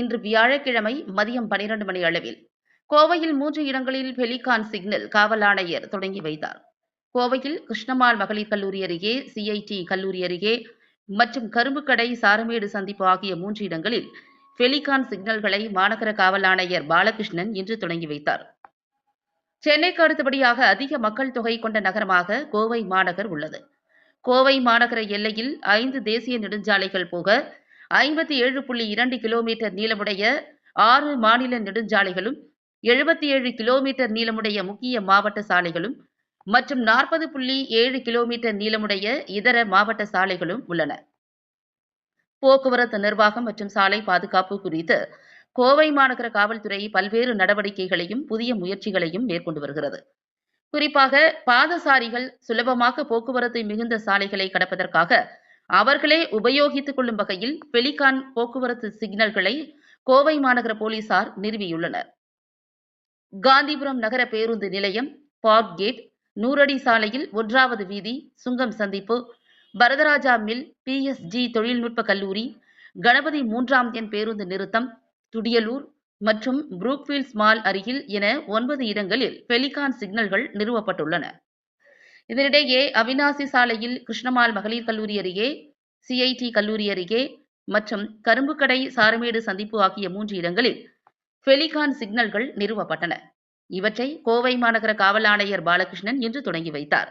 இன்று வியாழக்கிழமை மதியம் பனிரெண்டு மணி அளவில். கோவையில் மூன்று இடங்களில் பெலிகான் சிக்னல் காவல் ஆணையர் தொடங்கி வைத்தார். கோவையில் கிருஷ்ணமால் மகளிர் கல்லூரி அருகே சிஐடி கல்லூரி அருகே மற்றும் கரும்புக்கடை சாரமேடு சந்திப்பு ஆகிய மூன்று இடங்களில் பெலிகான் சிக்னல்களை மாநகர காவல் ஆணையர் பாலகிருஷ்ணன் இன்று தொடங்கி வைத்தார். சென்னைக்கு அடுத்தபடியாக அதிக மக்கள் தொகை கொண்ட நகரமாக கோவை மாநகர் உள்ளது. கோவை மாநகர எல்லையில் ஐந்து தேசிய நெடுஞ்சாலைகள் போக ஐம்பத்தி ஏழு புள்ளி இரண்டு கிலோமீட்டர் நீளமுடைய ஆறு மாநில நெடுஞ்சாலைகளும் எழுபத்தி ஏழு கிலோமீட்டர் நீளமுடைய முக்கிய மாவட்ட சாலைகளும் மற்றும் நாற்பது புள்ளி ஏழு கிலோமீட்டர் நீளமுடைய இதர மாவட்ட சாலைகளும் உள்ளன. போக்குவரத்து நிர்வாகம் மற்றும் சாலை பாதுகாப்பு குறித்து கோவை மாநகர காவல்துறை பல்வேறு நடவடிக்கைகளையும் புதிய முயற்சிகளையும் மேற்கொண்டு வருகிறது. குறிப்பாக பாதசாரிகள் சுலபமாக போக்குவரத்து மிகுந்த சாலைகளை கடப்பதற்காக அவர்களே உபயோகித்துக் கொள்ளும் வகையில் பெலிகான் போக்குவரத்து சிக்னல்களை கோவை மாநகர போலீசார் நிறுவியுள்ளனர். காந்திபுரம் நகர பேருந்து நிலையம் பார்க் கேட் நூறடி சாலையில் ஒன்றாவது வீதி சுங்கம் சந்திப்பு பரதராஜா மில் பிஎஸ்ஜி தொழில்நுட்ப கல்லூரி கணபதி மூன்றாம் எண் பேருந்து நிறுத்தம் துடியலூர் மற்றும் புரூக்ஃபீல்ட்ஸ் மால் அருகில் என ஒன்பது இடங்களில் பெலிகான் சிக்னல்கள் நிறுவப்பட்டுள்ளன. இதனிடையே அவினாசி சாலையில் கிருஷ்ணமால் மகளிர் கல்லூரி அருகே சிஐடி கல்லூரி அருகே மற்றும் கரும்புக்கடை சாரமேடு சந்திப்பு ஆகிய மூன்று இடங்களில் பெலிகான் சிக்னல்கள் நிறுவப்பட்டன. இவற்றை கோவை மாநகர காவல் ஆணையர் பாலகிருஷ்ணன் இன்று தொடங்கி வைத்தார்.